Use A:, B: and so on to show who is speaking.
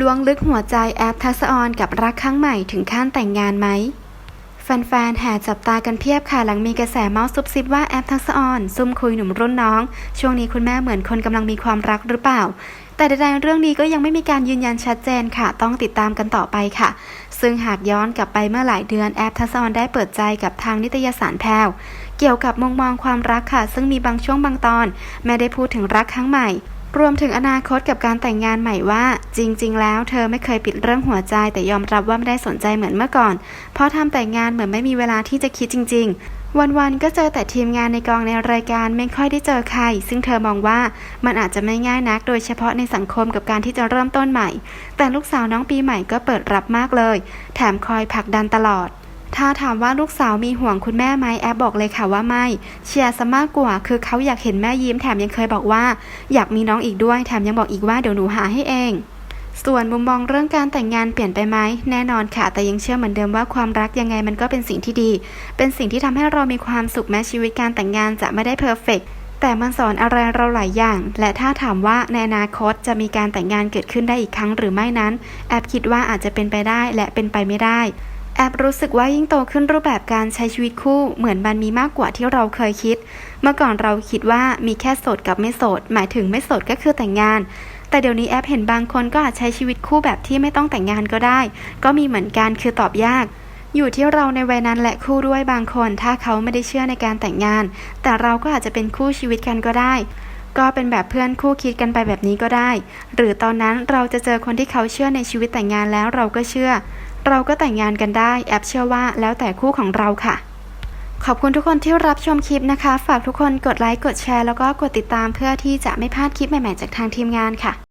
A: ล้วงลึกหัวใจแอปทัศออนกับรักครั้งใหม่ถึงขั้นแต่งงานไหม แฟนๆแห่จับตากันเพียบค่ะหลังมีกระแสเมาส์ซุบซิบว่าแอปทักษออนซุ่มคุยหนุ่มรุ่นน้อง ช่วงนี้คุณแม่เหมือนคนกำลังมีความรักหรือเปล่า แต่ใดๆเรื่องนี้ก็ยังไม่มีการยืนยันชัดเจนค่ะ ต้องติดตามกันต่อไปค่ะ ซึ่งหากย้อนกลับไปเมื่อหลายเดือนแอปทักษออนได้เปิดใจกับทางนิตยสารแพรวเกี่ยวกับมุมมองความรักค่ะ ซึ่งมีบางช่วงบางตอน แม่ได้พูดถึงรักครั้งใหม่ รวมถึงอนาคตกับการแต่งงานใหม่ว่า จริง ๆ แล้วเธอไม่เคยปิดเรื่องหัวใจ แต่ยอมรับว่าไม่ได้สนใจเหมือนเมื่อก่อน เพราะทำแต่งงานเหมือนไม่มีเวลาที่จะคิดจริง ๆวันๆ ก็เจอแต่ทีมงานในกองในรายการไม่ค่อยได้เจอใคร ซึ่งเธอมองว่ามันอาจจะไม่ง่ายนัก โดยเฉพาะในสังคมกับการที่จะเริ่มต้นใหม่ แต่ลูกสาวน้องปีใหม่ก็เปิดรับมากเลย แถมคอยผลักดันตลอด ถ้าถามว่าลูกสาวมีห่วงคุณแม่ไหมแอปบอกเลยค่ะว่าไม่ เชียร์ซะมากกว่า คือเขาอยากเห็นแม่ยิ้มแถมยังเคยบอกว่า อยากมีน้องอีกด้วย แถมยังบอกอีกว่าเดี๋ยวหนูหาให้เอง ส่วนมุมมองเรื่องการแต่งงานเปลี่ยนไปไหมแน่นอนค่ะ แต่ยังเชื่อเหมือนเดิมว่าความรักยังไงมันก็เป็นสิ่งที่ดี เป็นสิ่งที่ทำให้เรามีความสุขแม้ชีวิตการแต่งงานจะไม่ได้เพอร์เฟกต์แต่มันสอนอะไรเราหลายอย่าง และถ้าถามว่าในอนาคตจะมีการแต่งงานเกิดขึ้นได้อีกครั้งหรือไม่นั้น แอบคิดว่าอาจจะเป็นไปได้และเป็นไปไม่ได้ แอบรู้สึกว่ายิ่งโตขึ้นรูปแบบการใช้ชีวิตคู่เหมือนมันมีมากกว่าที่เราเคยคิด เมื่อก่อนเราคิดว่ามีแค่โสดกับไม่โสด หมายถึงไม่โสดก็คือแต่งงาน แต่เดี๋ยวนี้แอปเห็นบางคนก็อาจใช้ชีวิตคู่แบบที่ไม่ต้องแต่งงานก็ได้ ก็มีเหมือนกันคือตอบยาก อยู่ที่เราในวัยนั้นและคู่ด้วยบางคน ถ้าเขาไม่ได้เชื่อในการแต่งงาน แต่เราก็อาจจะเป็นคู่ชีวิตกันก็ได้ก็เป็นแบบเพื่อนคู่คิดกันไปแบบนี้ก็ได้ หรือตอนนั้นเราจะเจอคนที่เขาเชื่อในชีวิตแต่งงานแล้วเราก็เชื่อ เราก็แต่งงานกันได้แอบเชื่อว่าแล้วแต่คู่ของเราค่ะ ขอบคุณทุกคนที่รับชมคลิปนะคะ ฝากทุกคนกดไลค์กดแชร์แล้วก็กดติดตามเพื่อที่จะไม่พลาดคลิปใหม่ๆจากทางทีมงานค่ะ